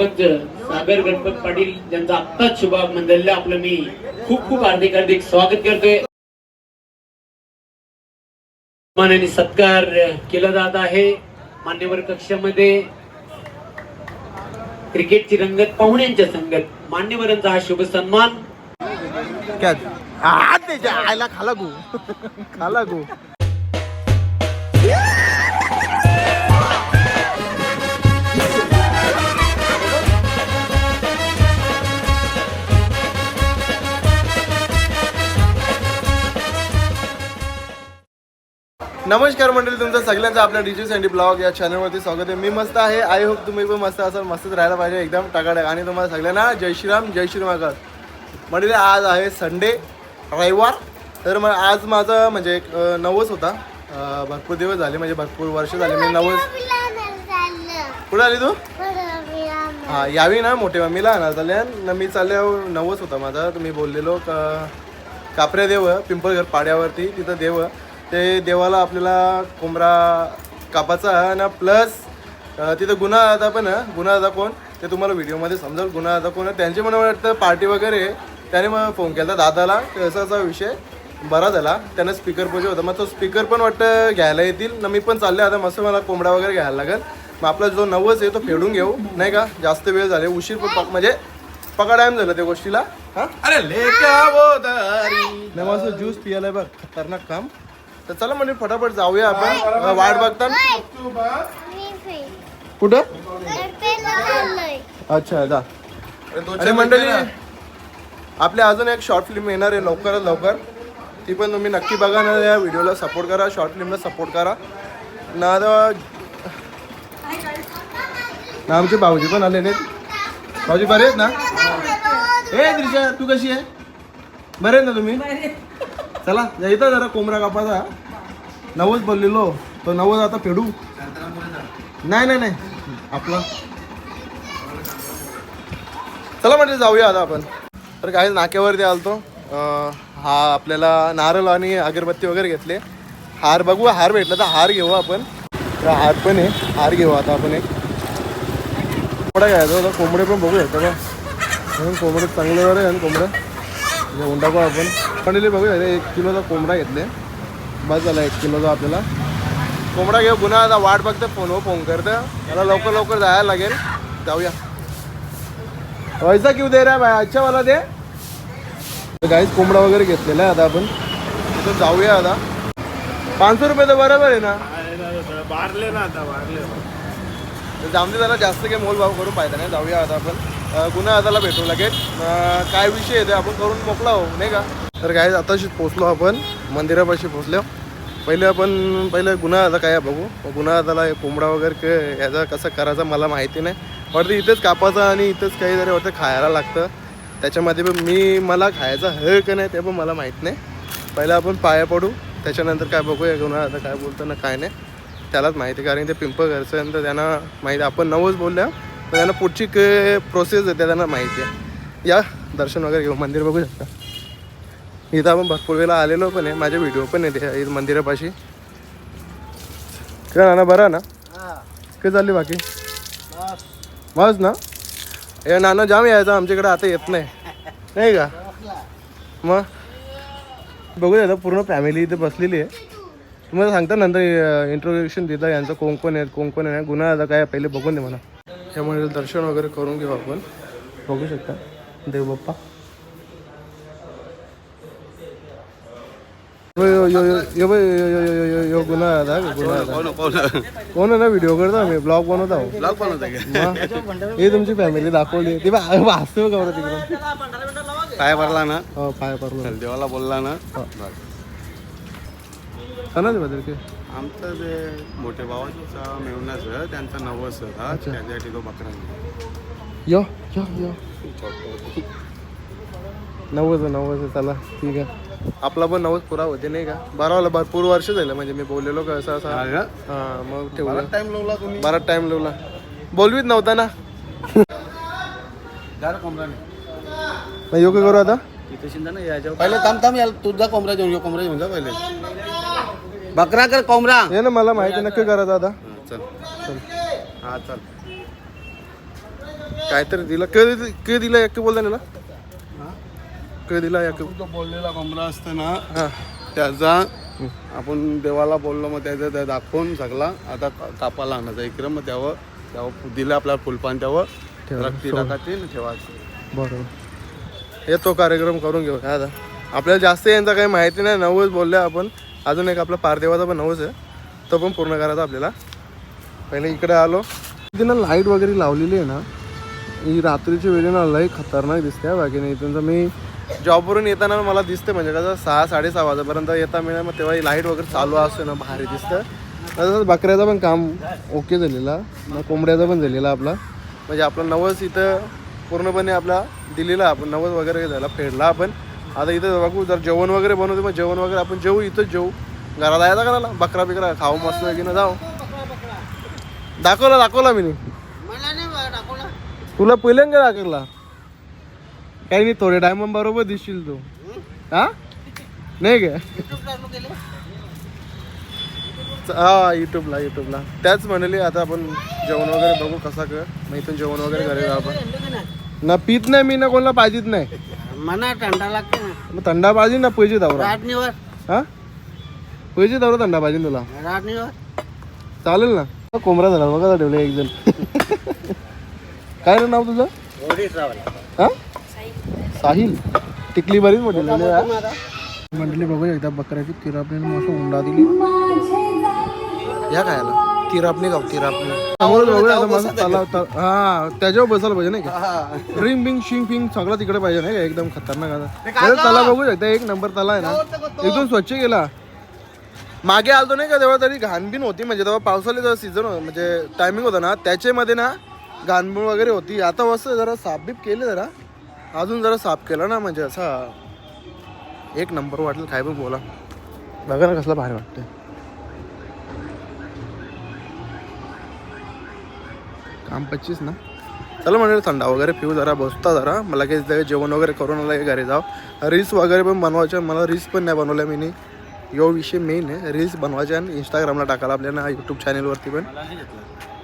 सरपंच सागर गणपत पाटील यांचा आत्ताच शुभागमन झालेलं आपलं मी खूप खूप हार्दिक हार्दिक स्वागत करतोय. मानाने सत्कार केला जात आहे. मान्यवर कक्षामध्ये क्रिकेटची रंगत पाहुण्यांच्या संगत मान्यवरांचा हा शुभ सन्मान. आयला खाला गो. खाला गो. नमस्कार मंडळी तुमचं सगळ्यांचं आपल्या डीजे सँडी ब्लॉग या चॅनलवरती स्वागत आहे. मी मस्त आहे. आय होप तुम्ही पण मस्त असाल मस्तच राहायला पाहिजे. एकदम टाकाटक. आणि तुम्हाला सगळ्यांना जय श्रीराम जय श्रीमाकर म्हणजे आज आहे संडे रविवार. तर मग आज माझं म्हणजे एक नवस होता. भरपूर दिवस झाले म्हणजे भरपूर वर्ष झाले. मी नवस कुठं आली तू? हा यावी ना मोठे मम्मीला आणा चालल्या न मी चालल्यावर नवस होता माझा. तुम्ही बोललेलो का कापऱ्या देव पिंपळघर पाड्यावरती तिथं देव. ते देवाला आपल्याला कोंबडा कापाचा आणि प्लस तिथं गुन्हा दादा पण. गुन्हा दादा कोण? ते तुम्हाला व्हिडिओमध्ये समजेल. गुन्हा दादा कोण. त्यांची मला वाटतं पार्टी वगैरे. त्याने मग फोन केला दादाला. असा विषय बरा झाला. त्यानं स्पीकर पाहिजे होता. मग तो स्पीकर पण वाटतं घ्यायला येतील. ना मी पण चालले आता मस्त मला कोंबडा वगैरे घ्यायला लागेल. मग आपला जो नवस आहे तो फेडून घेऊ. नाही का? जास्त वेळ झाले. उशीर पण म्हणजे पका टाइम झाला त्या गोष्टीला. हा? अरे मस्त ज्यूस पियालाय बघ. खतरनाक काम. तर चला म्हणजे फटाफट जाऊया आपण. वाट बघता कुठं अच्छा जा. अरे मंडळी आपली अजून एक शॉर्ट फिल्म येणार आहे लवकरात लवकर. ती पण तुम्ही नक्की बघा ना या व्हिडिओला सपोर्ट करा शॉर्ट फिल्मला सपोर्ट करा. ना ना आमचे भाऊजी पण आले नाहीत. भाऊजी बरे आहेत ना? ए त्रिशा तू कशी आहे? बरे आहेत ना तुम्ही? चला यायचा जरा कोंबडा कापाचा नवस बोललेलो तो नवज आता फेडू. नाही नाही नाही. आपला. चला म्हणजे जाऊया आता आपण. तर काही नाक्यावरती आलतो. हा आपल्याला नारळ आणि अगरबत्ती वगैरे घेतले. हार बघू हार भेटला तर हार घेऊ आपण. तर हार पण आहे हार घेऊ आता आपण एक. कोंबडा घ्यायचा होता कोंबडे पण बघू. शकतो का म्हणून कोंबडे चांगलं बरं आहे आणि कोंबडं म्हणजे उंडा पण आपण. पण बघूया रे एक किलोचा कोंबडा घेतले. बस झाला एक किलोचा आपल्याला. कोंबडा घेऊ पुन्हा आता वाट बघते फोनवर फोन करतं. त्याला लवकर लवकर जायला लागेल. जाऊया. पैसा क्यू दे रे भाई अच्छा वाला दे. काहीच कोंबडा वगैरे घेतलेला आहे आता आपण. तिथं जाऊया आता. पाचशे रुपये तर बरोबर आहे ना. वारले ना आता वारले तर जामदे त्याला जास्त काही मोलभाव करू फायदा नाही. जाऊया आता आपण. गुन्हा आताला भेटू लगेच. अं, काय विषय आहे ते आपण करून मोकला हो नाही का? तर काय आताशी पोचलो आपण. मंदिरापाशी पोचलो पहिले आपण पहिले गुन्हा आता काय बघू. गुन्हा आताला कोंबडा वगैरे क- याचा कसं करायचा मला माहिती नाही. वाटतं इथेच कापायचं आणि इथंच काहीतरी वाटतं खायला लागतं. त्याच्यामध्ये पण मी मला खायचं हे का नाही ते पण मला माहीत नाही. पहिलं आपण पाया पडू. त्याच्यानंतर काय बघूया गुन्हा आता काय बोलतो ना काय नाही. त्यालाच माहिती कारण ते पिंपळ घरचं नंतर तर त्यांना माहिती आपण नवच बोलल्या तर त्यांना पुढची क प्रोसेस आहे त्यांना माहिती आहे. या दर्शन वगैरे घेऊ मंदिर बघू शकता. इथं आपण भरपूर वेळेला आलेलो पण आहे. माझे व्हिडिओ पण येते इथं मंदिरापाशी. काय नाना बरा ना? काय चालली बाकी? मस्त. ना? हे नाना जाम यायचं. आमच्याकडे आता येत नाही. नाही का? मग? बघूया आता पूर्ण फॅमिली इथे बसलेली आहे. तुम्हाला सांगता नंतर इंट्रोडक्शन देता यांचं कोण कोण आहे कोण कोण आहे गुन्हा आता काय पहिले बघून दे मला. त्यामुळे दर्शन वगैरे करून घेऊ आपण. बघू शकता. देवबाप्पा. यो यो यो भाई यो यो यो यो यो गुन्हा होता का? गुन्हा होता कोण आहे ना व्हिडिओ करता मी ब्लॉग बनवता हो? ब्लॉग बनवता हे तुमची फॅमिली दाखवली. ती वाचतो का बरं तिकडे? पाय भरला ना? हो पाय पडला देवाला बोलला ना? कोणाच बद्दल ते आमचं जे मोठे भावाचा मेवनाच त्यांचा नवस होता त्याच्यासाठी तो बकरा यो यो यो. नव्वद नव्वद चला ठीक आहे. आपला पण नव्वद पुरा होते नाही का? बारावाला भरपूर वर्ष झालं म्हणजे मी बोललेलो का असं असं. हा का? हा मग ठेवलं बराच टाइम लावला तुम्ही. बराच टाइम लावला. बोलवीत नव्हता ना. मग योग्य करू आता? पहिले थांब थांब याला तुझा कोंबडा घेऊन घे कोंबडा घेऊन जा पहिले. बकरा कर कोंबडा. हे ना मला माहिती नक्की करायचं आता चल. चल. हा चल. काहीतरी दिला कधी कधी दिला एक बोलता ना? कधी दिला एक तो बोललेला कोंबडा असतो ना त्याचा आपण देवाला बोललो मग त्याचा त्या दाखवून सगळा आता कापाला आणायचा इकडे मग त्यावर त्यावर दिलं आपल्याला फुलपान त्यावर. रक्ती टाकायची ठेवायची. बरोबर. हे तो कार्यक्रम करून घेऊ. काय आता आपल्याला जास्त यांचा काही माहिती नाही नवस बोलले आपण. अजून एक आपला पारदेवाचा पण नवस आहे. तो पण पूर्ण करायचा आपल्याला. पहिले इकडे आलो. तिथं लाइट वगैरे लावलेली आहे ना ही रात्रीच्या वेळी ना लई खतरनाक दिसते बाकी नाही इथून मी जॉबवरून येताना मला दिसते म्हणजे कसं सहा साडेसहा वाजेपर्यंत येता मिळेल मग तेव्हा ही लाइट वगैरे चालू असते ना भारी दिसतं तसंच बकऱ्याचं पण काम ओके झालेला मग कोंबड्याचा पण झालेला आपला. म्हणजे आपला नवस इथं पूर्णपणे आपला दिलेला आपण नवस वगैरे झाला फेडला आपण. आता इथं बघू जर जेवण वगैरे बनवतो मग जेवण वगैरे आपण जेवू इथंच जेवू घरात यायचा करायला बकरा बिकरा खाऊ मस्त की ना जाऊ. दाखवला दाखवला मी. तुला पहिल्यांदा दाखवला. काही नाही थोडे टायम बरोबर दिसशील तू. हा? नाही का हा युट्यूबला युट्यूबला त्याच म्हणाली आता आपण जेवण वगैरे बघू कसा कर. मग इथून जेवण वगैरे करेल आपण. ना पित नाही मी ना कोणाला पाहिजेत नाही. मना थंडा लागते ना. मग थंडा पाहिजे ना पैसे दावरा राटणीवर हा? पैसे दावरा थंडा पाहिजे तुला. चालेल ना. कोंबरा झाला बघा ठेवलं एक जण. काय नाव तुझं? हा? साहिल टिकली बरीच मोठी झाली हा. मंडळी बघू एकदा बकऱ्याची तिरापणी मस्त उंडा दिली. या खायला. तिरापणी गाव तिरापणी. समोर बघूया मस्त हा त्याच्यावर बसायला पाहिजे नाही का? रिंग बिंग शिंग फिंग सगळं तिकडे पाहिजे नाही का? एकदम खतरनाक आता. तला बघू शकता एक नंबर तला आहे ना. एकदम स्वच्छ गेला. मागे आलतो नाही का तेव्हा तरी घाणबीण होती म्हणजे तेव्हा पावसाळ्याचा जेव्हा सीझन म्हणजे टायमिंग होता ना त्याच्यामध्ये ना घाणबीण वगैरे होती. आता वस्त जरा साफ बीप केले जरा. अजून जरा साफ केलं ना म्हणजे असा एक नंबर वाटेल काय पण बोला. बघा ना कसला भारी वाटतं काम पच्चीस ना? चला म्हणजे थंडा वगैरे पिऊ जरा बसता जरा. मला लगेच जेवण वगैरे करून मला घरी जाऊ. रील्स वगैरे पण बनवायचे मला रील्स पण नाही बनवल्या मी यो विषय मेन आहे. रील्स बनवायचे आणि इंस्टाग्रामला टाकायला आपल्याला यूट्यूब चॅनेलवरती पण.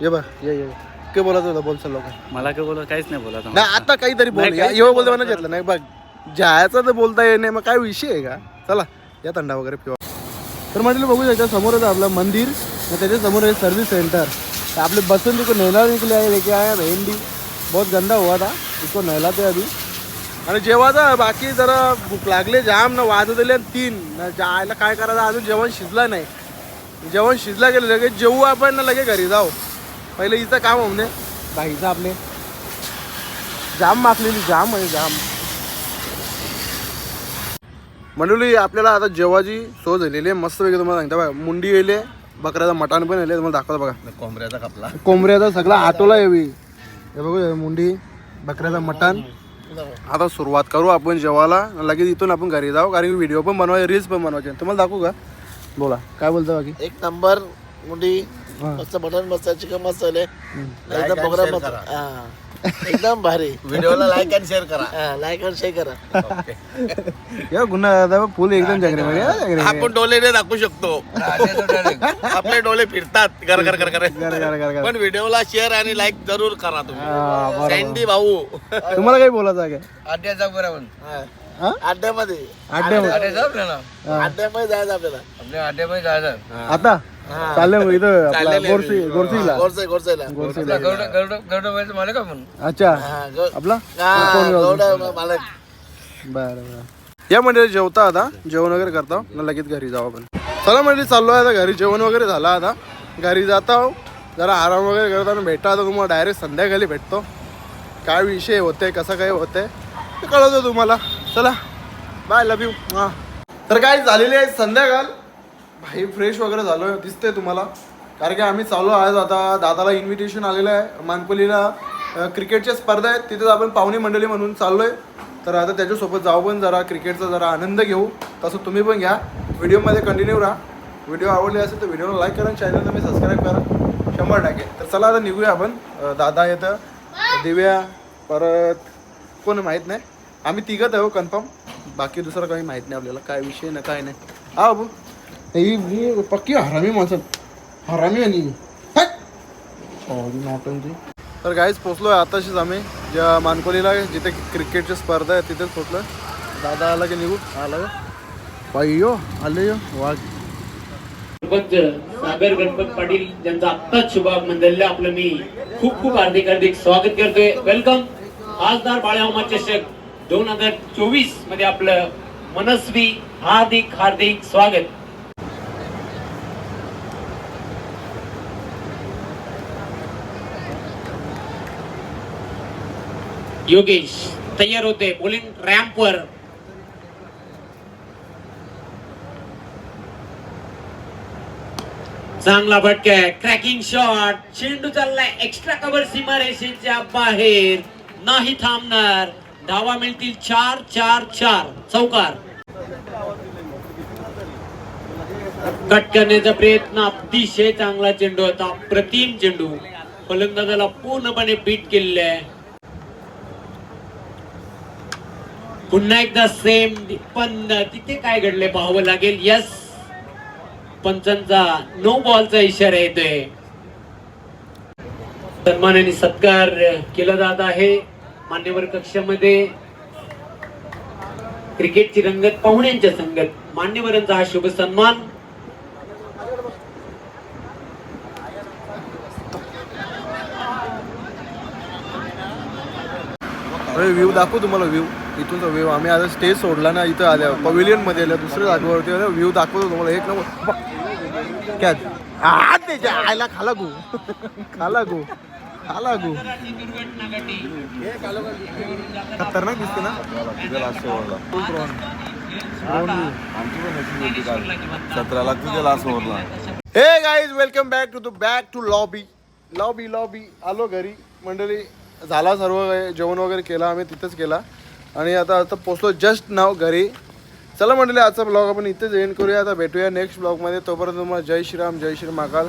ये बा ये ये. काय बोलायचं होतं बोल लोक मला काय बोलत काहीच नाही बोलत नाही आता काहीतरी बोल. येऊ बोलतो म्हणा घेतलं नाही. बघ जायचं तर बोलता येत नाही मग काय विषय आहे का? चला या थंडा वगैरे पिवा. तर म्हटलं बघू शकता समोरच आहे आपलं मंदिर. आणि त्याच्यासमोर आहे सर्विस सेंटर तर आपले बसून तिको नहला निकले आहे लेके आया भेंडी बहुत गंदा हुआ था. इसको नहलाते अभी. आणि जेवायचा बाकी जरा भूक लागले जाम ना वाजवले आणि तीन. ना जायला काय करायचं? अजून जेवण शिजला नाही. जेवण शिजला गेलं लगेच जेवू आपण ना लगेच घरी जाऊ. पहिले हिचं काम म्हणजे बाईचं आपले. जाम माखलेली जाम आहे जाम. मंडळी आपल्याला आता जेवाची सोय झालेली आहे. मस्तपैकी तुम्हाला सांगता बघा मुंडी येले बकऱ्याचा मटण पण येले तुम्हाला दाखवतो बघा. कोंबड्याचा कापला कोंबड्याचा सगळा आटोला यावी हे बघू मुंडी बकऱ्याचा मटण. आता सुरुवात करू आपण जेवायला. लगेच इथून आपण घरी जाऊ. कारण की व्हिडिओ पण बनवायचे रील्स पण बनवायचे. तुम्हाला दाखवू का? बोला काय बोलता बाकी? एक नंबर मुंडी. मस्त बटन मस्त चिकन मस्त आहे एकदम प्रोग्राम मस्त हा. एकदम भारी. व्हिडिओला लाईक आणि शेअर करा. लाईक आणि शेअर करा. या गुन्हा दादा फुल एकदम जगरे मध्ये आपण डोलेने दाखवू शकतो. आपले डोले फिरतात. कर कर कर कर पण व्हिडिओला शेअर आणि लाईक जरूर करा तुम्ही. सँडी भाऊ. तुम्हाला काही बोलायचं आहे का? अड्ड्याचा बरोबर हा? अड्ड्यामध्ये अड्ड्यामध्ये अड्ड्यामध्ये जायचं आपल्याला. आपल्या अड्ड्यामध्ये जायचं. आता? चालले मग इथं आपला गोरसी गोरसीला अच्छा. हा, आपला? हा? गौडा मालक. बरं बरं. या म्हणजे जेवता आता. जेवण वगैरे करता. मग लगेच घरी जाऊ आपण. चला म्हणजे चाललो आहे आता घरी. जेवण वगैरे झालं आता. घरी जाता जरा आराम वगैरे करता आणि भेटा आता तुम्हाला डायरेक्ट संध्याकाळी भेटतो. काय विषय होते कसं काय होते ते कळवतो तुम्हाला. चला. बाय लव यू हां. तर काय झालेली आहे संध्याकाळ. भाई फ्रेश वगैरे झालो आहे तुम्हाला. कारण की आम्ही चालू आज आता. दादाला इन्व्हिटेशन आलेलं आहे. मानपल्लीला क्रिकेटच्या स्पर्धा आहेत. तिथेच आपण पाहुणे मंडळी म्हणून चाललो आहे तर आता त्याच्यासोबत जाऊ पण जरा क्रिकेटचा जरा आनंद घेऊ. तसं तुम्ही पण घ्या. व्हिडिओमध्ये कंटिन्यू राहा. व्हिडिओ आवडले असेल तर व्हिडिओला लाईक करा. चॅनल तुम्ही सबस्क्राईब करा. शंभर टाके तर चला आता निघूया आपण. दादा येतं. दिव्या परत कोण माहीत नाही. आम्ही तिघत आहो कन्फर्म बाकी दुसरं काही माहीत नाही आपल्याला. काय विषय ना काय नाही. हा बाबू. ही पक्की हरामी माणसं हरामी आणि! Oh, तर काहीच पोचलो आहे आताशीच आम्ही. ज्या मानकोलीला जिथे क्रिकेटची स्पर्धा आहे तिथेच पोचलो दादा आला की निघू? आला का? बाई यो आले यो वाघ. सरपंच सागर गणपत पाटील ज्यांचा आत्ताच शुभागमन झालेलं आपलं मी खूप खूप हार्दिक हार्दिक स्वागत करतोय. वेलकम खासदार बाळामा चषक दोन हजार चोवीसमध्ये आपलं मनस्वी हार्दिक हार्दिक स्वागत. योगेश तयार होते बोलिंग रॅम्पवर चांगला भटकाय क्रॅकिंग शॉट चेंडू चाललाय. एक्स्ट्रा कव्हर सीमारेषेच्या बाहेर. नाही थांबणार. धावा मिळतील चार चार चार. चौकार. कट करण्याचा प्रयत्न. अतिशय चांगला चेंडू होता. प्रतिम चेंडू. फलंदाजाला पूर्णपणे बीट केलेले आहे. पुन्हा एकदा सेम पण तिथे काय घडले पाहावं लागेल? यस पंचांचा नो बॉलचा इशारा येतोय. सन्मान आणि सत्कार केला जात आहे मान्यवर कक्षामध्ये. क्रिकेटची रंगत पाहुण्यांच्या संगत. मान्यवरांचा हा शुभ सन्मान. व्ह्यू दाखवू तुम्हाला व्ह्यू. इथूनचा व्ह्यू आम्ही आता स्टेज सोडला ना इथं आल्या. पवेलियनमध्ये आल्या दुसऱ्या जागेवरती व्ह्यू दाखवतो तुम्हाला. एक नंबर. कॅच आ त्याच्या आयला खाला गो. खाला गो. खाला गो. खतरनाक दिसते ना? सतराला तुझ्या last ओव्हरला hey guys welcome back to the back to lobby lobby lobby आलो घरी. मंडळी झाला सर्व जेवण वगैरे केला आम्ही तिथेच केला. आणि आता आता पोचलो जस्ट नाव घरी. चला म्हटले आजचा ब्लॉग आपण इथेच एंड करूया. आता भेटूया नेक्स्ट ब्लॉगमध्ये तोपर्यंत तुम्हाला जय श्रीराम जय श्री महाकाल.